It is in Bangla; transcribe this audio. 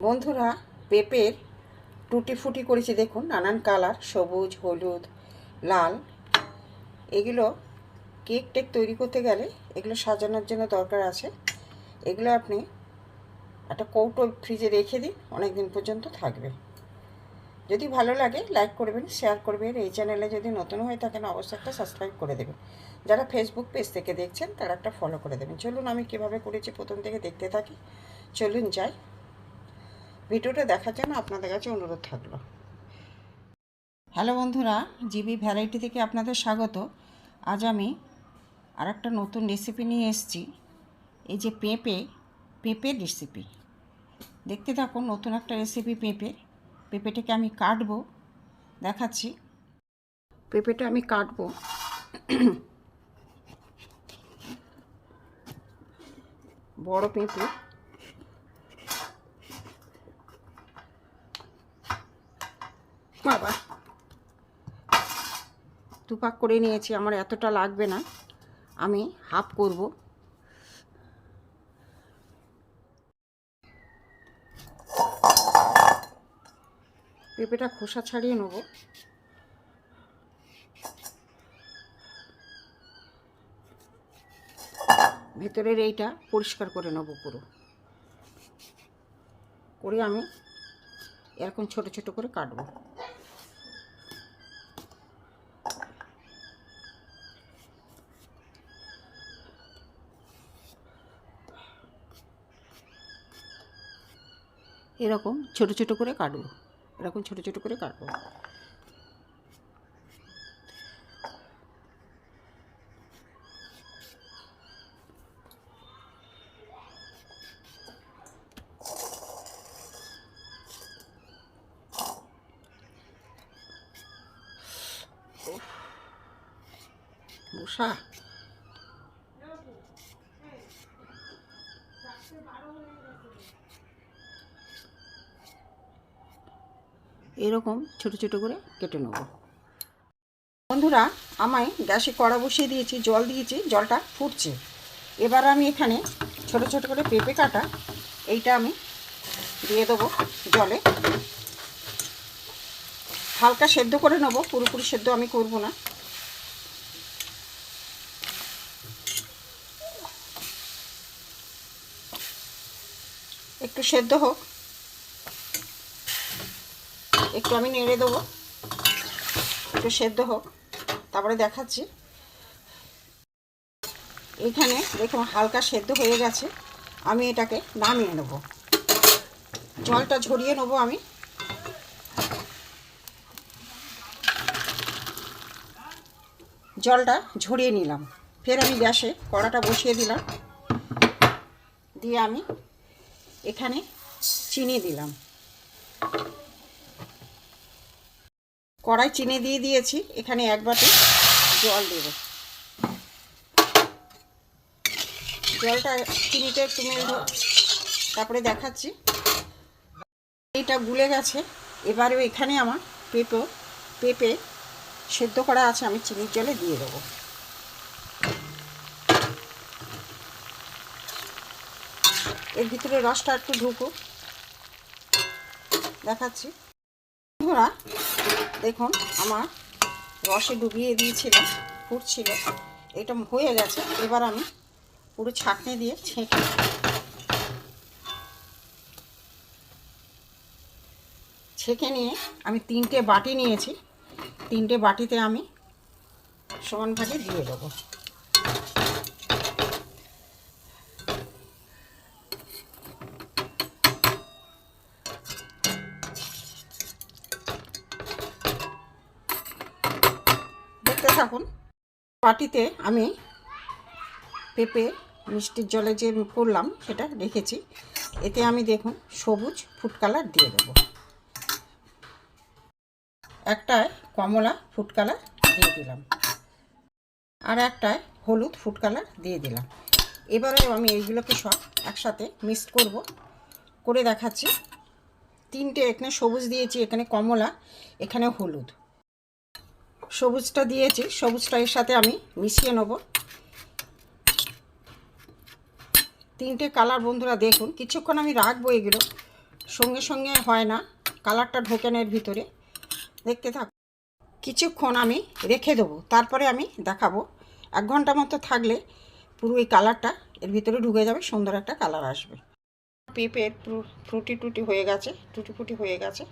বন্ধুরা, পেঁপের টুটি ফুটি করেছি দেখুন, নানান কালার, সবুজ, হলুদ, লাল। এগুলো কেক টেক তৈরি করতে গেলে এগুলো সাজানোর জন্য দরকার আছে। এগুলো আপনি একটা কৌটো ফ্রিজে রেখে দিন অনেক দিন পর্যন্ত থাকবে। যদি ভালো লাগে, লাইক করবেন, শেয়ার করবেন। এই চ্যানেলে যদি নতুন হয়ে থাকেন, অবশ্যই একটা সাবস্ক্রাইব করে দেবেন। যারা ফেসবুক পেজ থেকে দেখছেন, তারা একটা ফলো করে দেবেন। চলুন, আমি কীভাবে করেছি, প্রথম থেকে দেখতে থাকি। চলুন, যাই। ভিডিওটা দেখার জন্য আপনাদের কাছে অনুরোধ থাকল। হ্যালো বন্ধুরা, জিবি ভ্যারাইটি থেকে আপনাদের স্বাগত। আজ আমি আর একটা নতুন রেসিপি নিয়ে এসেছি। এই যে পেঁপে, পেঁপের রেসিপি দেখতে থাকুন, নতুন একটা রেসিপি পেঁপে। পেঁপেটাকে আমি কাটবো, দেখাচ্ছি। পেঁপেটা আমি কাটবো। বড় পেঁপে। বাবা। দুপাক করে নিয়েছি, আমার এতটা লাগবে না। আমি হাফ করব। পেঁপেটা খোসা ছাড়িয়ে নেব। ভেতরের এইটা পরিষ্কার করে নেব পুরো। করে আমি এরকম ছোট ছোট করে কাটবো। এরকম ছোট ছোট করে কাটবো। এরকম ছোট ছোট করে কাটবো। মশা। এরকম ছোট ছোট করে কেটে নেব। বন্ধুরা, আমায় গ্যাসে কড়া বসিয়ে দিয়েছি, জল দিয়েছি, জলটা ফুটছে। এবার আমি এখানে ছোট ছোট করে পেঁপে কাটা, এইটা আমি দিয়ে দেবো জলে। হালকা সেদ্ধ করে নেব, পুরোপুরি সেদ্ধ আমি করব না। একটু সেদ্ধ হোক। একটু আমি নেড়ে দেবো। একটু সেদ্ধ হোক। তারপরে দেখাচ্ছি। এখানে দেখুন, হালকা সেদ্ধ হয়ে গেছে। আমি এটাকে নামিয়ে নেব। জলটা ঝরিয়ে নেব আমি। জলটা ঝরিয়ে নিলাম। ফের আমি গ্যাসে কড়াটা বসিয়ে দিলাম। দিয়ে আমি এখানে চিনি দিলাম। কড়াই চিনি দিয়ে দিয়েছি, এখানে এক বাটি জল দেব। জলটা, চিনিটা একটু হোক তারপরে দেখাচ্ছি। এইটা গুলে গেছে, এবারেও এখানে আমার পেঁপে পেঁপে সেদ্ধ করা আছে, আমি চিনির জলে দিয়ে দেবো। এর ভিতরে রসটা একটু ঢুকুক। দেখাচ্ছি। বন্ধুরা দেখুন, আমার রসে ডুবিয়ে দিয়েছিলাম ফুটছিল, এটা হয়ে গেছে, এবার আমি পুরো ছাঁকনি দিয়ে ছেঁকে ছেঁকে নিয়ে আমি তিনটে বাটি নিয়েছি, তিনটে বাটিতে আমি সমান ভাগে দিয়ে দেবো দেখতে থাকুন। বাটিতে আমি পেঁপে মিষ্টির জলে যে করলাম সেটা রেখেছি। এতে আমি দেখুন সবুজ ফুড কালার দিয়ে দেবো। একটায় কমলা ফুড কালার দিয়ে দিলাম। আর একটায় হলুদ ফুড কালার দিয়ে দিলাম। এবারে আমি এইগুলোকে সব একসাথে মিক্সড করব। করে দেখাচ্ছি। তিনটে, এখানে সবুজ দিয়েছি, এখানে কমলা, এখানে হলুদ। সবুজটা দিয়েছি। সবুজটা এর সাথে আমি মিশিয়ে নেব। তিনটে কালার বন্ধুরা দেখুন, কিছুক্ষণ আমি রাখব এগুলো। সঙ্গে সঙ্গে হয় না, কালারটা ঢোকে না এর ভিতরে। দেখতে থাক, কিছুক্ষণ আমি রেখে দেবো, তারপরে আমি দেখাবো। এক ঘণ্টা মতো থাকলে পুরো এই কালারটা এর ভিতরে ঢুকে যাবে, সুন্দর একটা কালার আসবে। পেঁপের ফ্রুটি টুটি হয়ে গেছে, টুটি ফুটি হয়ে গেছে।